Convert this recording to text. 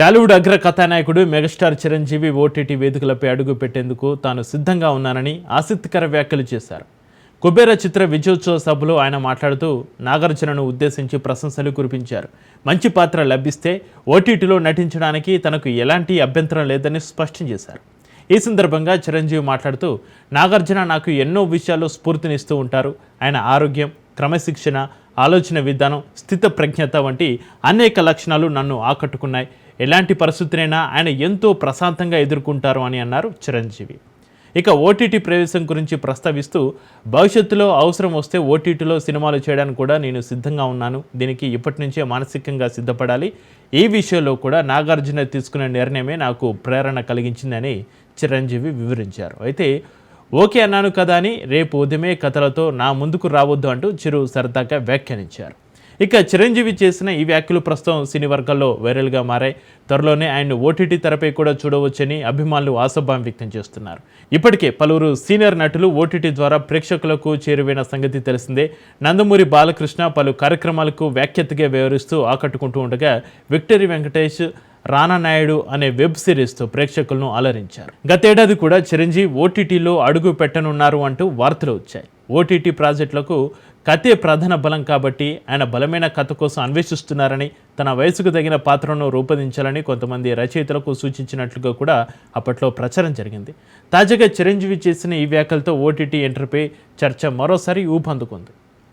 టాలీవుడ్ అగ్ర కథానాయకుడు megastar Chiranjeevi OTT వేదికలపై అడుగు పెట్టేందుకు తాను సిద్ధంగా ఉన్నానని ఆసక్తికర వ్యాఖ్యలు చేశారు. కుబేర చిత్ర విజయోత్సవ సభలో ఆయన మాట్లాడుతూ నాగార్జునను ఉద్దేశించి ప్రశంసలు కురిపించారు. మంచి పాత్ర లభిస్తే ఓటీటీలో నటించడానికి తనకు ఎలాంటి అభ్యంతరం లేదని స్పష్టం చేశారు. ఈ సందర్భంగా చిరంజీవి మాట్లాడుతూ నాగార్జున నాకు ఎన్నో విషయాల్లో స్ఫూర్తినిస్తూ ఉంటారు. ఆయన ఆరోగ్యం క్రమశిక్షణ ఆలోచన విధానం స్థిత ప్రజ్ఞత వంటి అనేక లక్షణాలు నన్ను ఆకట్టుకున్నాయి. ఎలాంటి పరిస్థితినైనా ఆయన ఎంతో ప్రశాంతంగా ఎదుర్కొంటారు అని అన్నారు చిరంజీవి. ఇక ఓటీటీ ప్రవేశం గురించి ప్రస్తావిస్తూ భవిష్యత్తులో అవసరం వస్తే ఓటీటీలో సినిమాలు చేయడానికి కూడా నేను సిద్ధంగా ఉన్నాను. దీనికి ఇప్పటి నుంచే మానసికంగా సిద్ధపడాలి. ఈ విషయంలో కూడా నాగార్జున తీసుకున్న నిర్ణయమే నాకు ప్రేరణ కలిగించిందని చిరంజీవి వివరించారు. అయితే ఓకే అన్నాను కదా అని రేపు ఉదయమే కథలతో నా ముందుకు రావద్దు అంటూ చిరు సరదాగా వ్యాఖ్యానించారు. ఇక చిరంజీవి చేసిన ఈ వ్యాఖ్యలు ప్రస్తుతం సినీ వర్గాల్లో వైరల్గా మారాయి. త్వరలోనే ఆయన ఓటీటీ తెరపై కూడా చూడవచ్చని అభిమానులు ఆశాభావం వ్యక్తం చేస్తున్నారు. ఇప్పటికే పలువురు సీనియర్ నటులు ఓటీటీ ద్వారా ప్రేక్షకులకు చేరువైన సంగతి తెలిసిందే. నందమూరి బాలకృష్ణ పలు కార్యక్రమాలకు వ్యాఖ్యతగా వ్యవహరిస్తూ ఆకట్టుకుంటూ ఉండగా విక్టరీ వెంకటేష్ రానా నాయుడు అనే వెబ్ సిరీస్తో ప్రేక్షకులను అలరించారు. గతేడాది కూడా చిరంజీవి ఓటీటీలో అడుగు పెట్టనున్నారు అంటూ వార్తలు వచ్చాయి. ఓటీటీ ప్రాజెక్టులకు కథే ప్రధాన బలం కాబట్టి ఆయన బలమైన కథ కోసం అన్వేషిస్తున్నారని తన వయసుకు తగిన పాత్రను రూపొందించాలని కొంతమంది రచయితలకు సూచించినట్లుగా కూడా అప్పట్లో ప్రచారం జరిగింది. తాజాగా చిరంజీవి చేసిన ఈ వ్యాఖ్యలతో ఓటీటీ ఎంటర్పై చర్చ మరోసారి ఊపందుకుంది.